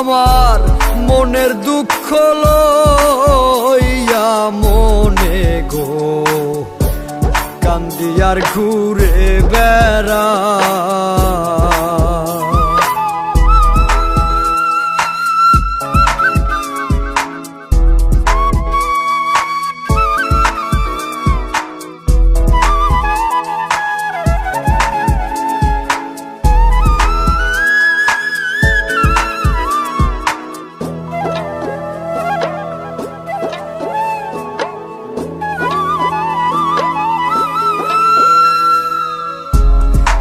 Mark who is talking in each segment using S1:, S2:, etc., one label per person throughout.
S1: আমার মনের দুঃখ লইয়া মনে গো। কান্দিয়ার ঘুরে বেড়াই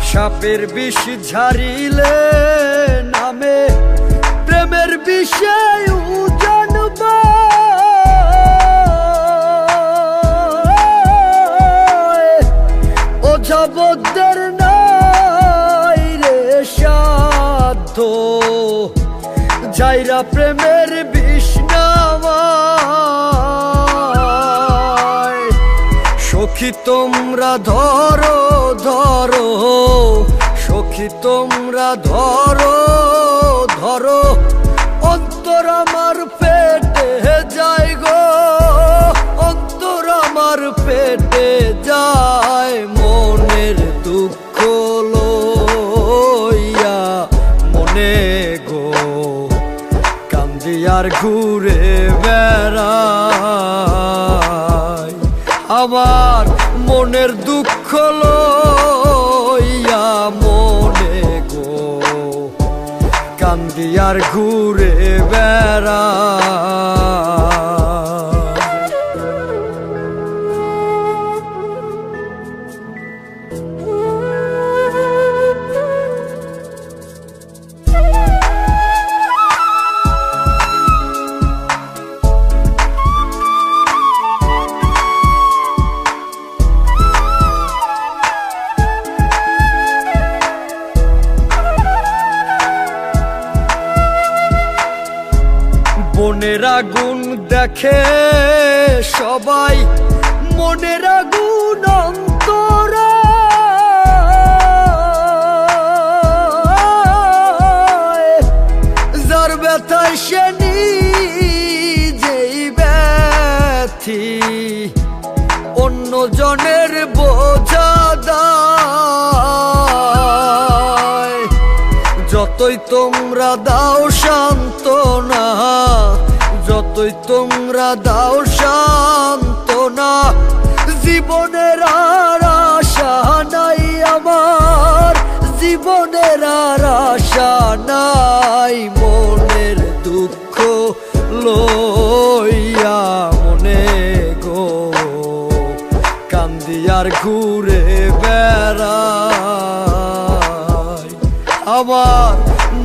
S1: সাপের বিষ ঝারিলে নামে, প্রেমের বিষয় জানব ওঝাবদের নাই রে সাধ্য, যাইরা প্রেমের বিষ নামায়। সখী তোমরা ধরো ধরো। সখী তোমরা ধরো ধরো। অন্তর আমার পেটে যায় গো, অন্তর আমার পেটে যায় মনের দুঃখ লইয়া মনে গো। কান্দিয়ার ঘুরে বেড়াই আমার মনের দুঃখ লইয়া মনে গো। কান্দিয়ার ঘুরে বেড়াই বনের আগুন দেখে সবাই মনের আগুন অন্তরা। যার ব্যথায় সে নিজেই ব্যথি অন্য জনের তোমরা দাও শান্তনা যতই তোমরা দাও শান্তনা জীবনের আর আশা নাই আমার, জীবনের আর আশা নাই, মনের দুঃখ লইয়া মনে গো কান্দিয়ার ঘুরে বেড়া আমার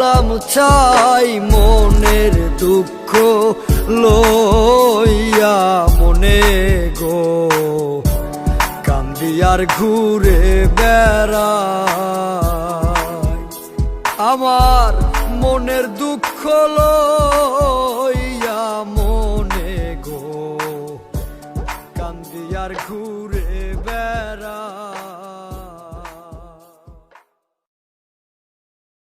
S1: করলাম ছাই মনের দুঃখ লইয়া মনে গো। কান্দিয়ার ঘুরে বেড়া আমার মনের দুঃখ লইয়া মনে গো। কান্দিয়ার ঘুরে বেড়াই।